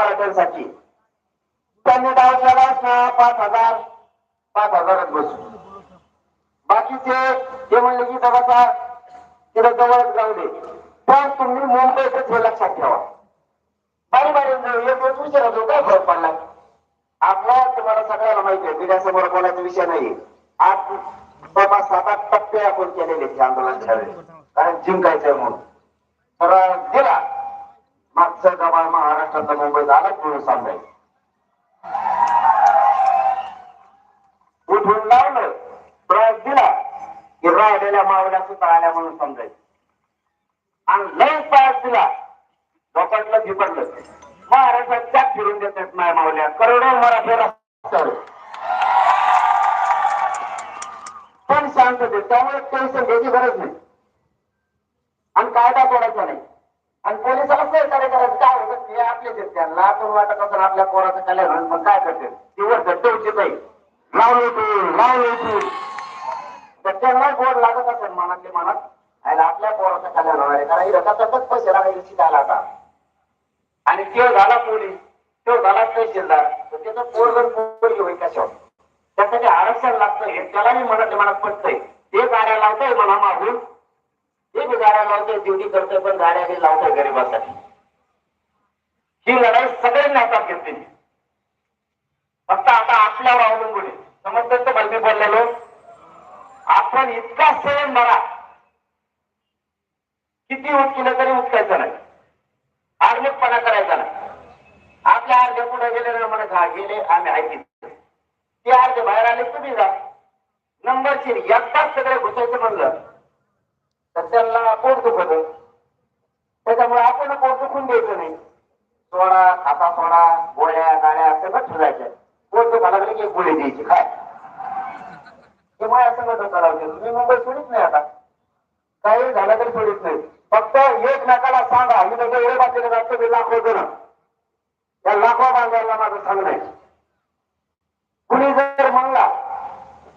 मराठ्यांसाठी. त्यांनी डाव केला ना पाच हजार पाच हजारात बसू. बाकीचे ते म्हणले की बाबा तिथं जवळच जाऊ दे. पण तुम्ही मुंबईतच हे लक्षात ठेवा. बारी बारी एक दिवस विचारा काय फरक पडला? आपला तुम्हाला सगळ्याला माहिती आहे पिढ्यासमोर कोणाचा विषय नाही. आज बाबा सात आठ टप्पे आपण केलेले आहेत आंदोलन कारण जिंकायचंय म्हणून. तर दिला. मागचा दबाव महाराष्ट्राचा मुंबईत आला म्हणून सांगायचं उठून लावलं प्रयोग दिला की राहिलेल्या मावल्या सुद्धा आल्या म्हणून समजायचं. आणि लय प्रवास दिला. लोकांना झिपडलं महाराष्ट्रात त्यात फिरून देतात माय मावल्या. करोडो मराठी रस्त्यावर. पण शांतते त्यामुळे टेन्शन घ्यायची गरज नाही. आणि कायदा तोडायचा नाही. आणि पोलिसाला सहकार्य करायचं काय होतं? ते आपले आहेत त्यांना. आपण वाटत असेल आपल्या पोराचं कल्याण होईल मग काय करते? तीवर घट्ट उचित आहे लावली तू लावली तू तर त्यांना गोड लागत असेल मनातले मनात. आणि आपल्या पोराचं कल्याण होणार. आहे कारण इथं तसंच पैसे लागायचे शिकायला आता. आणि तो झाला पोलीस. तो झाला तहसीलदार. तर त्याचं पोर जर पोरगी होईल कशावर? त्यासाठी आरक्षण लागतं हे त्यालाही मनातले मनात पटतंय. ते कार्य लावतंय म्हणा मागून ते गाड्या लावतोय ड्युटी करतोय पण गाड्या बी लावतोय गरीबासाठी. ही लढाई सगळ्यांनी हातात घेतली. फक्त आता आपल्यावर अवलंबून आहे. समजतं तर बलमी बोललेलो? आपण इतका सेम बरा किती उठ तरी उचकायचं नाही. आर्मिकपणा करायचा नाही. आपल्या अर्धे पुढे गेले ना म्हणत हा गेले आम्ही ऐकित ते अर्धे बाहेर आले तुम्ही जा. नंबरची एकटाच सगळे घुसायचं म्हणलं. त्यांना त्याच्यामुळे आपण पोट दुखून द्यायचं नाही. सोडा खाता सोडा गोळ्या गाळ्या सगळं ठेवायच्या पोट दुखायला लागले की गोळी द्यायची काय ते माझ्या संगत करावं तुम्ही मुंबई सोडित नाही आता. काही झालं तरी सोडित नाही. फक्त एक नाकाला सांगा. मी त्याच्या एवढे बाकी जातो मी लाखो जण. त्या लाखो बांधायला माझं सांगणं आहे. कुणी जर म्हणला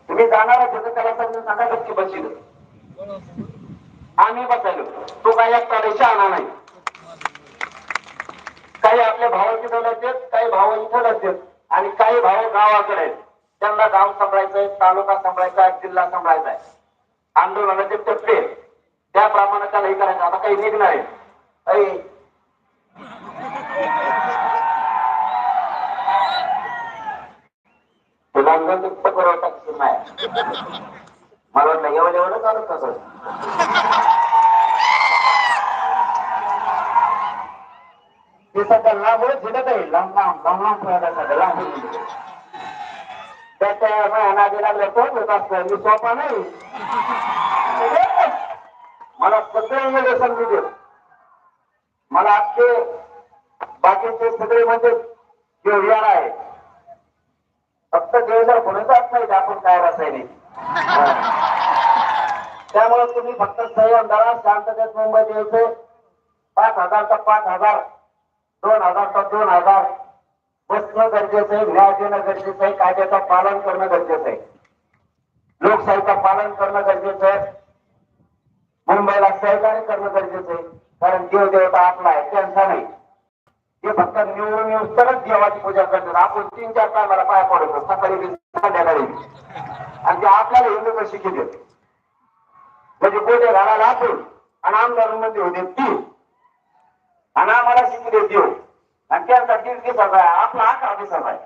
तुम्ही जाणार होते त्याला समजून सांगा नक्की बसील आम्ही बसायलो तो काही एक तारेशा आणा नाही. काही आपल्या भावाची दौलत आहेत काही भाव इथं आहेत आणि काही भाव गावाकडे आहेत. त्यांना गाव सांभाळायचंय तालुका सांभाळायचा जिल्हा सांभाळायचा आहे. आंदोलनाचे टप्पे आहेत. त्याप्रमाणे त्याला हे करायचं. आता काही निघणार आहे. तुला अंगण पुरवठा कसं नाही मला वाटलं एवढं एवढं चालत कसं ते लांबच झिडत आहे लांब लांब लांब लांब लांब त्याच्या नादी लागल्या कोण होत असतं मी सोपा नाही मला सगळे वेगळे संधी देत मला आजचे बाकीचे सगळे म्हणजे देवयार आहे फक्त देवदार कोणाचाच नाही की आपण काय रासायनिक त्यामुळे तुम्ही फक्त संयम धरा शांततेत मुंबईत यायचे पाच हजारचा पाच हजार दोन हजारचा दोन हजार. बसणं गरजेचं आहे न्याय देणं गरजेचं आहे कायद्याचं पालन करणं गरजेचं आहे. लोकशाहीचं पालन करणं गरजेचं आहे. मुंबईला सहकार्य करणं गरजेचं आहे. कारण देव देवता आपला आहे त्यांचा नाही. ते फक्त निवडून येऊन तरच देवाची पूजा करतात. आपण तीन चार टायमाला पाय पडतो. सकाळी संध्याकाळी आणि ते आपल्याला हिंदू कशी शिकले म्हणजे गोटे घालायला आपण? आणि आमदारांमध्ये होते ती. आणि आम्हाला शिकले देव आणि त्यांचा दीड दिवसाचा आहे आपला अकरा दिवसाचा आहे.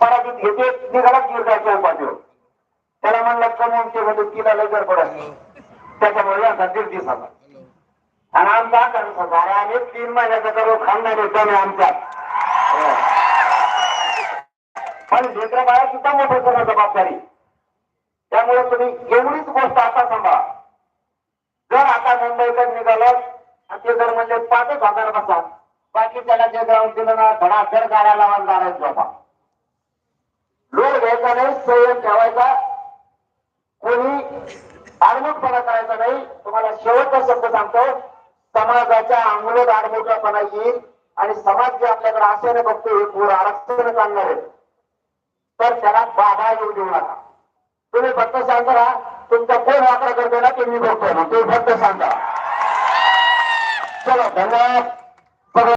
पराजित घेते निघाला गिरगाव चौपाटीवर त्याला म्हणलं कमवून ते म्हणजे तिला लगर पडत त्याच्यामुळे यांचा दीड दिवसाचा आणि आमचा अकरा दिवसाचा आहे आम्ही तीन महिन्याचा करू खाणार येतो मी आमच्या पण लेकरा बाळा सुद्धा मोठं करणं जबाबदारी त्यामुळे तुम्ही एवढीच गोष्ट आता सांभाळा जर आता मुंबईकडे निघालं आणि ते जर साधार बसा. बाकी त्याला जे ग्राउंड दिलं ना धडाधड गाड्या लावायला जाणार बाबा. लोड घ्यायचा नाही संयम ठेवायचा. कोणी आडमुठपणा करायचा नाही. तुम्हाला शेवटचा शब्द सांगतो समाजाच्या अंगुलत आडमुठपणा येईल आणि समाज जे आपल्याकडे आशेने बघतो हे पूर आरक्षण चालणार आहे. तर त्याला बाधा येऊ देऊ नका. तुम्ही फक्त सांगा तुमचा कोण वापर करतो ना ते मी बघतोय ना तुम्ही फक्त सांगा. चलो धन्यवाद